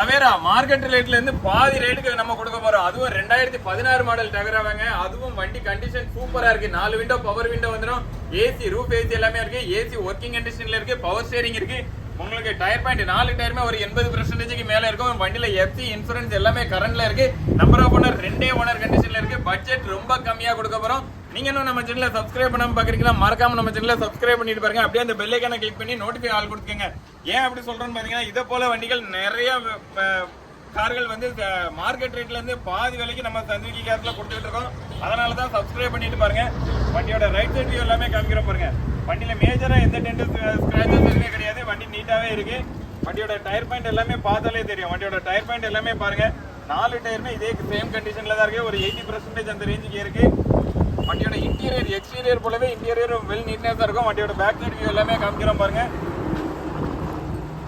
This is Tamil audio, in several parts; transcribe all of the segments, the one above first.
அவேரா மார்க்கெட் ரேட்ல இருந்து பாதி ரேட்டுக்கு நம்ம கொடுக்க போறோம். அதுவும் ரெண்டாயிரத்தி பதினாறு மாடல் டகராவாங்க அதுவும் வண்டி கண்டிஷன் சூப்பரா இருக்கு. நாலு விண்டோ பவர் விண்டோ வந்துடும் ஏசி ரூப் ஏசி எல்லாமே இருக்கு. ஏசி ஒர்க்கிங் கண்டிஷன்ல இருக்கு. பவர் ஸ்டேரிங் இருக்கு. உங்களுக்கு டயர் பாயிண்ட் நாலு டயருமே ஒரு எண்பது பர்சன்டேஜுக்கு மேல இருக்கும். வண்டியில எஃப்சி இன்சூரன்ஸ் எல்லாமே கரண்ட்ல இருக்கு. நம்பர் ஆஃப் ஓனர் ரெண்டே ஓனர் கண்டிஷன்ல இருக்கு. பட்ஜெட் ரொம்ப கம்மியா கொடுக்க போறோம். நீங்க இன்னும் நம்ம சேனலை சப்ஸ்கிரைப் பண்ணாம பாக்குறீங்களா? மறக்காம நம்ம சேனலை சப்ஸ்கிரைப் பண்ணிட்டு பாருங்க. அப்படியே அந்த பெல் ஐக்கான கிளிக் பண்ணி நோட்டிஃபை ஆல் கொடுத்துக்கங்க. ஏன் அப்படி சொல்றேன்னு பாத்தீங்கன்னா இதை போல வண்டிகள் நிறைய கார்கள் வந்து மார்க்கெட் ரேட்ல இருந்து பாதி விலைக்கு நம்ம சந்திரிக்கி கேஸ்ல கொடுத்துட்டு இருக்கோம். அதனால தான் சப்ஸ்கிரைப் பண்ணிட்டு பாருங்க. வண்டியோட ரைட் சைட் வியூ எல்லாமே காமிக்கிற பாருங்க. வண்டியில மேஜரா எந்த டென்ட் ஸ்கிராச்சஸ் எதுவுமே கிடையாது. வண்டி நீட்டாவே இருக்கு. வண்டியோட டயர் பாயிண்ட் எல்லாமே பார்த்தாலே தெரியும். வண்டியோட டயர் பாயிண்ட் எல்லாமே பாருங்க. நாலு டயருமே இதே சேம் கண்டிஷன்ல தான் இருக்கு. ஒரு எயிட்டி பர்சன்டேஜ் அந்த ரேஞ்சுக்கு இருக்கு. வண்டியோட இன்டீரியர் எக்ஸ்டீரியர் போலவே இன்டீரியர் வெல் தான் இருக்கும். வண்டியோட பேக் சைடு வியூ எல்லாமே காமிக்கிறோம் பாருங்க.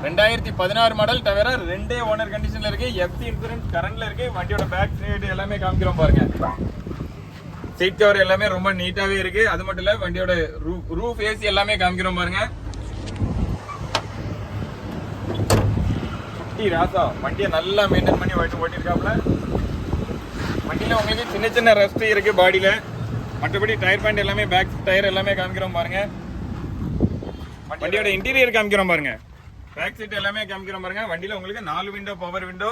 ரெண்டாயிரத்தி பதினாறு மாடல் தவிர ரெண்டே ஓனர் கண்டிஷன்ல இருக்கு. எஃப்சி இன்சூரன்ஸ் கரண்ட்ல இருக்கு. வண்டியோட பேக் சைடு எல்லாமே காமிக்கிறோம் பாருங்க. சீட் கவர் எல்லாமே ரொம்ப நீட்டாவே இருக்கு. அது மட்டும் இல்ல வண்டியோட ரூஃப் ஏசி எல்லாமே காமிக்கிறோம் பாருங்க. ராசா வண்டியை நல்லா மெயின்டைன் பண்ணி ஓட்டிருக்காப்ல வண்டியில உங்களுக்கு சின்ன சின்ன ரெஸ்ட் இருக்கு பாடியில மற்றபடி டயர் பாயிண்ட் எல்லாமே பேக் டயர் எல்லாமே காமிக்கிறோம் பாருங்க. வண்டியோட இன்டீரியர் காமிக்கிறோம் பாருங்க. பேக் சீட் எல்லாமே காமிக்கிறோம் பாருங்க. வண்டியில உங்களுக்கு நாலு window power window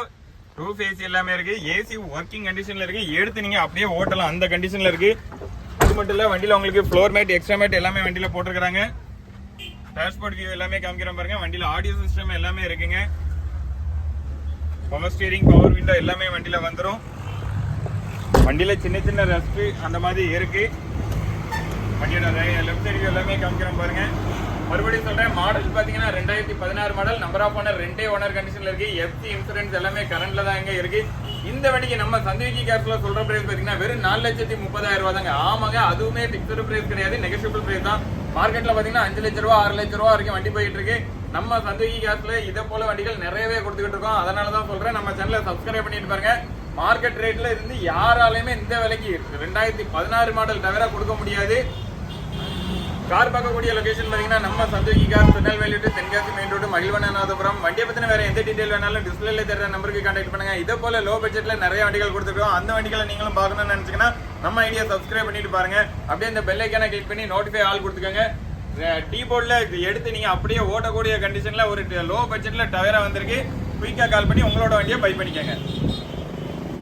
roof AC எல்லாமே இருக்கு. ஏசி ஒர்க்கிங் கண்டிஷன்ல இருக்கு. எடுத்து நீங்க அப்படியே ஓட்டலாம். அந்த கண்டிஷன்ல இருக்கு. அது மட்டும் இல்ல வண்டியில உங்களுக்கு ஃப்ளோர் மேட் எக்ஸ்ட்ரா மேட் எல்லாமே வண்டியில போட்டிருக்காங்க டேஷ்போர்ட் வியூ எல்லாமே காமிக்கிறோம் பாருங்க. வண்டியில ஆடியோ சிஸ்டம் எல்லாமே இருக்குங்க. பவர் ஸ்டீரிங் பவர் விண்டோ எல்லாமே வண்டியில வந்துடும் வண்டியில் சின்ன சின்ன ரெஸ்ட் அந்த மாதிரி இருக்கு. வண்டியோட லெஃப்ட் சைடு எல்லாமே காமிக்கிறோம் பாருங்க. மறுபடியும் சொல்றேன் மாடல் பாத்தீங்கன்னா ரெண்டாயிரத்தி பதினாறு மாடல் நம்பர் ஆஃப் ஓனர் ரெண்டே ஓனர் கண்டிஷன்ல இருக்கு. எஃப்சி இன்சூரன்ஸ் எல்லாமே கரண்ட்ல தான் எங்க இருக்கு. இந்த வண்டிக்கு நம்ம சந்திவிக்கி கேர்ஸ்ல சொல்ற பிரைஸ் பாத்தீங்கன்னா வெறும் நாலு லட்சத்தி முப்பதாயிரம் ரூபா தாங்க ஆமாங்க அதுவுமே பிக்சடு பிரைஸ் கிடையாது நெகட்டிவ் பிரைஸ் தான். மார்க்கெட்ல பாத்தீங்கன்னா அஞ்சு லட்ச ரூபா ஆறு லட்ச ரூபா வரைக்கும் வண்டி போயிட்டு இருக்கு. நம்ம சந்திவிக்கி கேர்ஸ்ல இதை போல வண்டிகள் நிறையவே கொடுத்துக்கிட்டு இருக்கோம். அதனால தான் சொல்றேன் நம்ம சேனலை சப்ஸ்கிரைப் பண்ணிட்டு பாருங்க. மார்க்கெட் ரேட்ல இருந்து யாராலையுமே இந்த விலைக்கு ரெண்டாயிரத்தி பதினாறு மாடல் தவிர கொடுக்க முடியாது. கார் பார்க்கக்கூடிய லொகேஷன் பார்த்தீங்கன்னா நம்ம Santhoki car Tirunelveli to Tenkasi main road Magizhvanathapuram வண்டியை பத்தின வேற எந்த டீடைல் வேணாலும் டிஸ்பிளேல தர நம்பருக்கு கான்டாக்ட் பண்ணுங்க. இதே போல லோ பட்ஜெட்ல நிறைய வண்டிகள் கொடுத்துருக்கோம். அந்த வண்டிகளை நீங்களும் பார்க்கணும்னு நினைச்சீங்கன்னா நம்ம ஐடியா சப்ஸ்கிரைப் பண்ணிட்டு பாருங்க. அப்படியே இந்த பெல் ஐக்கான கிளிக் பண்ணி நோட்டிஃபை ஆள் கொடுத்துக்கோங்க. டீ போர்டில் எடுத்து நீங்கள் அப்படியே ஓட்டக்கூடிய கண்டிஷனில் ஒரு லோ பட்ஜெட்டில் டவராக வந்திருக்கு. குயிக்காக கால் பண்ணி உங்களோட வண்டியை பை பண்ணிக்கோங்க.